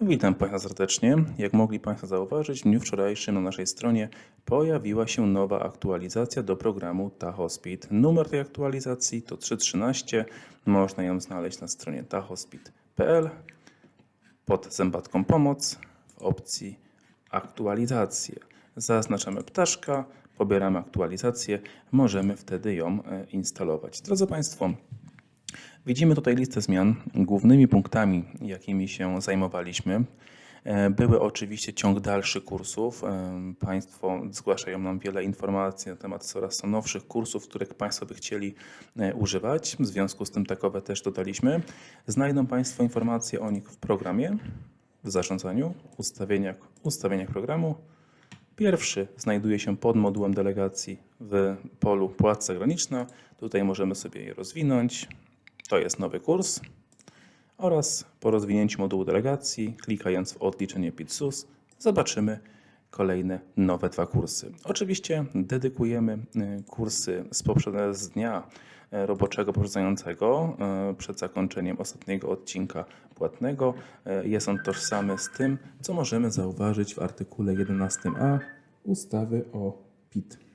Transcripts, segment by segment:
Witam Państwa serdecznie. Jak mogli Państwo zauważyć, w dniu wczorajszym na naszej stronie pojawiła się nowa aktualizacja do programu Tahospit. Numer tej aktualizacji to 313. Można ją znaleźć na stronie tahospit.pl pod zębatką pomoc w opcji aktualizacje. Zaznaczamy ptaszka, pobieramy aktualizację, możemy wtedy ją e, instalować. Drodzy Państwo, Widzimy tutaj listę zmian. Głównymi punktami, jakimi się zajmowaliśmy, e, były oczywiście ciąg dalszy kursów. E, Państwo zgłaszają nam wiele informacji na temat coraz to nowszych kursów, których Państwo by chcieli e, używać. W związku z tym takowe też dodaliśmy. Znajdą Państwo informacje o nich w programie, w zarządzaniu, ustawieniach, ustawieniach programu. Pierwszy znajduje się pod modułem delegacji w polu płac zagraniczna. Tutaj możemy sobie je rozwinąć. To jest nowy kurs. Oraz po rozwinięciu modułu delegacji, klikając w odliczenie PITSUS, zobaczymy kolejne nowe dwa kursy. Oczywiście dedykujemy y, kursy z, poprzedniego dnia e, roboczego poprzedzającego e, przed zakończeniem ostatniego odcinka płatnego. E, Jest on tożsamy z tym, co możemy zauważyć w artykule 11a ustawy o PIT.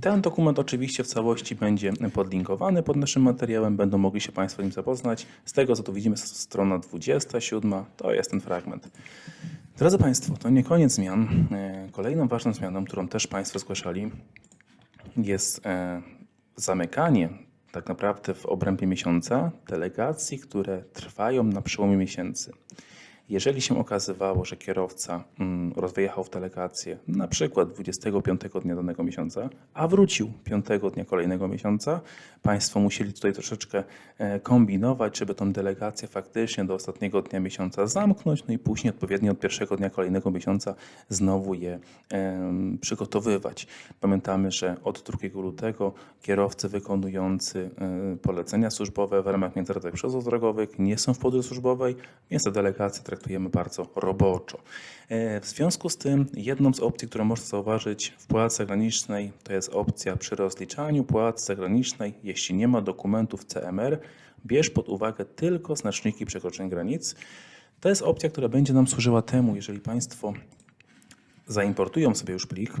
Ten dokument oczywiście w całości będzie podlinkowany pod naszym materiałem, będą mogli się Państwo nim zapoznać. Z tego co tu widzimy, strona 27 to jest ten fragment. Drodzy Państwo, to nie koniec zmian. E, Kolejną ważną zmianą, którą też Państwo zgłaszali, jest e, zamykanie tak naprawdę w obrębie miesiąca delegacji, które trwają na przełomie miesięcy. Jeżeli się okazywało, że kierowca mm, rozwyjechał w delegację na przykład 25 dnia danego miesiąca, a wrócił 5 dnia kolejnego miesiąca, Państwo musieli tutaj troszeczkę e, kombinować, żeby tą delegację faktycznie do ostatniego dnia miesiąca zamknąć, no i później odpowiednio od pierwszego dnia kolejnego miesiąca znowu je em, przygotowywać. Pamiętamy, że od 2 lutego kierowcy wykonujący e, polecenia służbowe w ramach międzynarodowych przewozów drogowych nie są w podróży służbowej, więc te delegacje traktujemy bardzo roboczo. E, W związku z tym jedną z opcji, którą można zauważyć w płacy zagranicznej, to jest opcja przy rozliczaniu płacy zagranicznej, jeśli nie ma dokumentów CMR, bierz pod uwagę tylko znaczniki przekroczeń granic. To jest opcja, która będzie nam służyła temu, jeżeli Państwo zaimportują sobie już plik.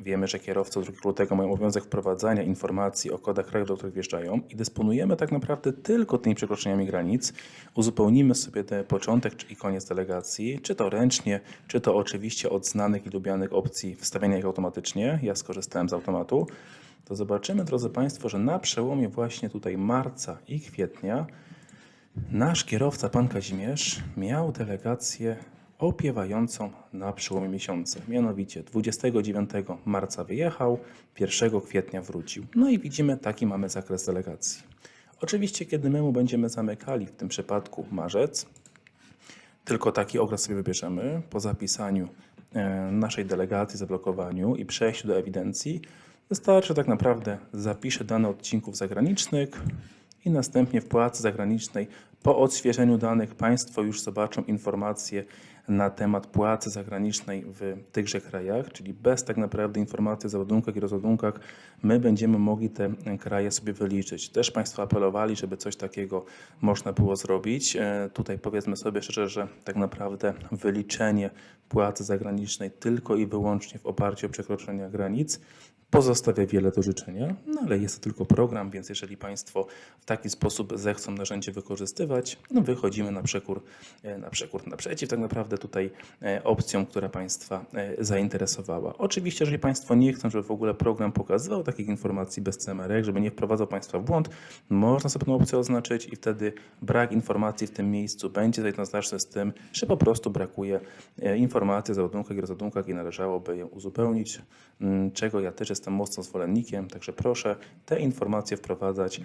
Wiemy, że kierowcy od 2 lutego mają obowiązek wprowadzania informacji o kodach krajów, do których wjeżdżają i dysponujemy tak naprawdę tylko tymi przekroczeniami granic. Uzupełnimy sobie ten początek i koniec delegacji, czy to ręcznie, czy to oczywiście od znanych i lubianych opcji wstawiania ich automatycznie. Ja skorzystałem z automatu. To zobaczymy, drodzy Państwo, że na przełomie właśnie tutaj marca i kwietnia Nasz kierowca, pan Kazimierz, miał delegację opiewającą na przełomie miesiąca. Mianowicie 29 marca wyjechał, 1 kwietnia wrócił. No i widzimy, taki mamy zakres delegacji. Oczywiście, kiedy my będziemy zamykali, w tym przypadku marzec, tylko taki okres sobie wybierzemy po zapisaniu e, naszej delegacji, zablokowaniu i przejściu do ewidencji. Wystarczy tak naprawdę zapiszę dane odcinków zagranicznych i następnie w płacy zagranicznej po odświeżeniu danych Państwo już zobaczą informacje na temat płacy zagranicznej w tychże krajach, czyli bez tak naprawdę informacji o załadunkach i rozładunkach my będziemy mogli te kraje sobie wyliczyć. Też Państwo apelowali, żeby coś takiego można było zrobić. E, Tutaj powiedzmy sobie szczerze, że tak naprawdę wyliczenie płacy zagranicznej tylko i wyłącznie w oparciu o przekroczenia granic pozostawia wiele do życzenia, no ale jest to tylko program, więc jeżeli Państwo w taki sposób zechcą narzędzie wykorzystywać, no wychodzimy na przekór, e, na przekór, naprzeciw tak naprawdę tutaj e, opcjom, która Państwa e, zainteresowała. Oczywiście, jeżeli Państwo nie chcą, żeby w ogóle program pokazywał takich informacji bez CMR, żeby nie wprowadzał Państwa w błąd, można sobie tę opcję oznaczyć i wtedy brak informacji w tym miejscu będzie jednoznaczny z tym, że po prostu brakuje informacji o załadunkach i rozładunkach i należałoby je uzupełnić, m, czego ja też jestem mocno zwolennikiem, także proszę te informacje wprowadzać.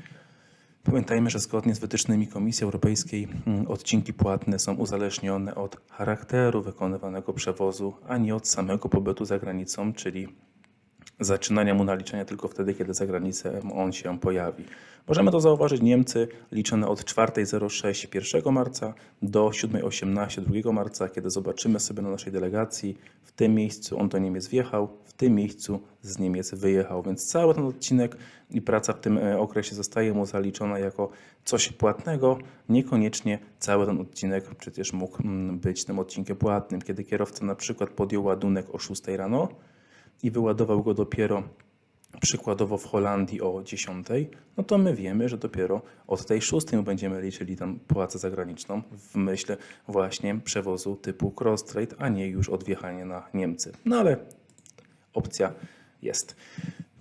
Pamiętajmy, że zgodnie z wytycznymi Komisji Europejskiej mm, odcinki płatne są uzależnione od charakteru wykonywanego przewozu, a nie od samego pobytu za granicą, czyli zaczynania mu naliczenia tylko wtedy, kiedy za granicę on się pojawi. Możemy to zauważyć, Niemcy liczone od 4.06 1 marca do 7.18 2 marca, kiedy zobaczymy sobie na naszej delegacji, w tym miejscu on do Niemiec wjechał, w tym miejscu z Niemiec wyjechał, więc cały ten odcinek i praca w tym e, okresie zostaje mu zaliczona jako coś płatnego, niekoniecznie cały ten odcinek przecież mógł mm, być tym odcinkiem płatnym, kiedy kierowca na przykład podjął ładunek o 6 rano, i wyładował go dopiero przykładowo w Holandii o 10, no to my wiemy, że dopiero od tej 6 będziemy liczyli tam płacę zagraniczną w myśl właśnie przewozu typu cross-trade, a nie już od wjechania na Niemcy. No ale opcja jest.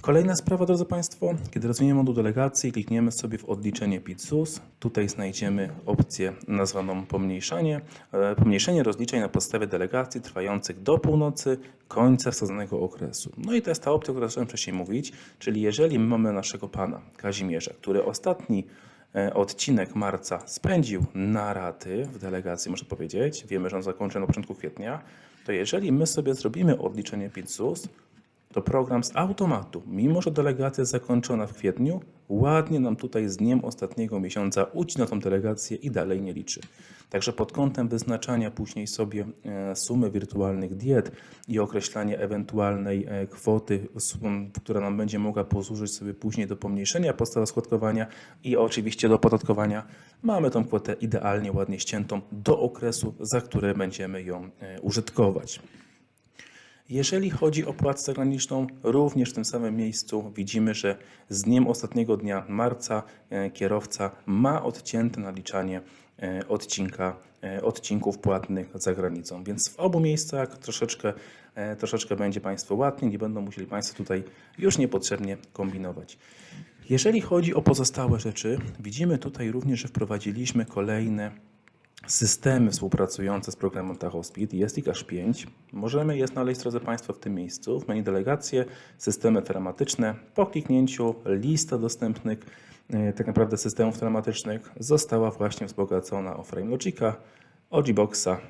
Kolejna sprawa, drodzy Państwo, kiedy rozwiniemy moduł delegacji, klikniemy sobie w odliczenie PIT-ZUS. Tutaj znajdziemy opcję nazwaną pomniejszanie. E, Pomniejszenie rozliczeń na podstawie delegacji trwających do północy końca wsadzonego okresu. No i to jest ta opcja, o której zacząłem wcześniej mówić, czyli jeżeli my mamy naszego pana Kazimierza, który ostatni e, odcinek marca spędził na raty w delegacji, można powiedzieć, wiemy, że on zakończy na początku kwietnia, to jeżeli my sobie zrobimy odliczenie PIT-ZUS, to program z automatu, mimo że delegacja jest zakończona w kwietniu, ładnie nam tutaj z dniem ostatniego miesiąca ucina tą delegację i dalej nie liczy. Także pod kątem wyznaczania później sobie e, sumy wirtualnych diet i określania ewentualnej e, kwoty, która nam będzie mogła posłużyć sobie później do pomniejszenia podstawy składkowania i oczywiście do podatkowania, mamy tą kwotę idealnie, ładnie ściętą do okresu, za które będziemy ją e, użytkować. Jeżeli chodzi o płacę zagraniczną, również w tym samym miejscu widzimy, że z dniem ostatniego dnia marca e, kierowca ma odcięte naliczanie e, odcinka, e, odcinków płatnych za granicą. Więc w obu miejscach troszeczkę, troszeczkę będzie Państwo łatwiej, nie będą musieli Państwo tutaj już niepotrzebnie kombinować. Jeżeli chodzi o pozostałe rzeczy, widzimy tutaj również, że wprowadziliśmy kolejne systemy współpracujące z programem TachoSpeed. Jest ich aż pięć. Możemy je znaleźć, drodzy Państwo, w tym miejscu. W menu delegacje, systemy telematyczne. Po kliknięciu lista dostępnych e, tak naprawdę systemów telematycznych została właśnie wzbogacona o FrameLogica, o Gboxa,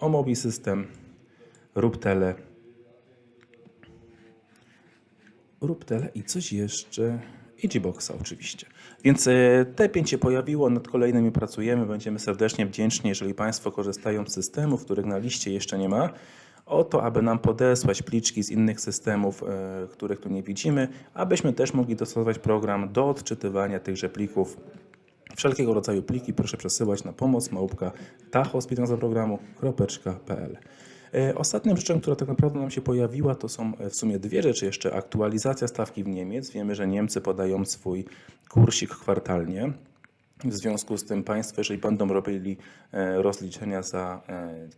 o Mobi System, Rubtele, Rubtele i coś jeszcze. I Gboxa oczywiście. Więc e, te pięć się pojawiło, nad kolejnymi pracujemy. Będziemy serdecznie wdzięczni, jeżeli Państwo korzystają z systemów, których na liście jeszcze nie ma, o to, aby nam podesłać pliczki z innych systemów, e, których tu nie widzimy, abyśmy też mogli dostosować program do odczytywania tychże plików Wszelkiego rodzaju pliki proszę przesyłać na pomoc małpka. E, Ostatnią rzeczą, która tak naprawdę nam się pojawiła, to są e, w sumie dwie rzeczy jeszcze. Aktualizacja stawki w Niemiec. Wiemy, że Niemcy podają swój kursik kwartalnie. W związku z tym Państwo, jeżeli będą robili e, rozliczenia za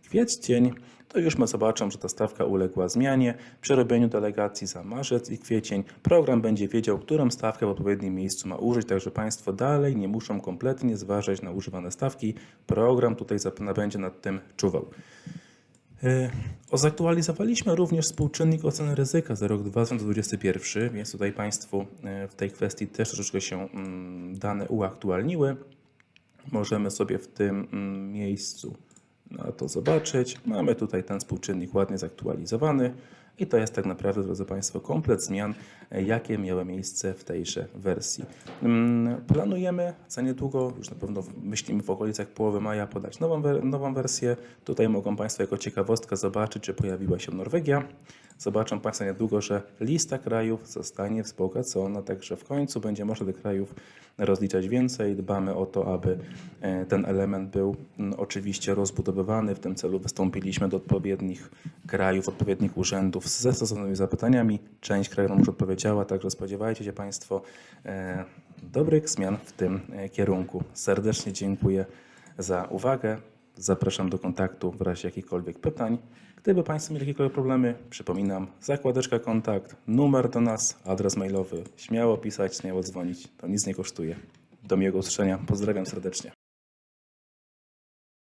kwiecień, to już my zobaczą, że ta stawka uległa zmianie. Przy robieniu delegacji za marzec i kwiecień program będzie wiedział, którą stawkę w odpowiednim miejscu ma użyć, także Państwo dalej nie muszą kompletnie zważać na używane stawki. Program tutaj będzie nad tym czuwał. O, Zaktualizowaliśmy również współczynnik oceny ryzyka za rok 2021, więc tutaj Państwu e, w tej kwestii też troszeczkę się mm, dane uaktualniły. Możemy sobie w tym mm, miejscu na to zobaczyć. Mamy tutaj ten współczynnik ładnie zaktualizowany i to jest tak naprawdę, drodzy Państwo, komplet zmian, e, jakie miały miejsce w tejże wersji. Mm, Planujemy za niedługo, już na pewno myślimy w okolicach połowy maja, podać nową, nową wersję. Tutaj mogą Państwo jako ciekawostkę zobaczyć, że pojawiła się Norwegia. Zobaczą Państwo niedługo, że lista krajów zostanie wzbogacona, także w końcu będzie można tych krajów rozliczać więcej. Dbamy o to, aby e, ten element był mm, oczywiście rozbudowywany. W tym celu wystąpiliśmy do odpowiednich krajów, odpowiednich urzędów ze stosownymi zapytaniami. Część krajów już odpowiedziała, także spodziewajcie się Państwo e, dobrych zmian w tym e, kierunku. Serdecznie dziękuję za uwagę. Zapraszam do kontaktu w razie jakichkolwiek pytań. Gdyby Państwo mieli jakiekolwiek problemy, przypominam, zakładeczka kontakt, numer do nas, adres mailowy. Śmiało pisać, śmiało dzwonić, to nic nie kosztuje. Do miłego usłyszenia, pozdrawiam serdecznie.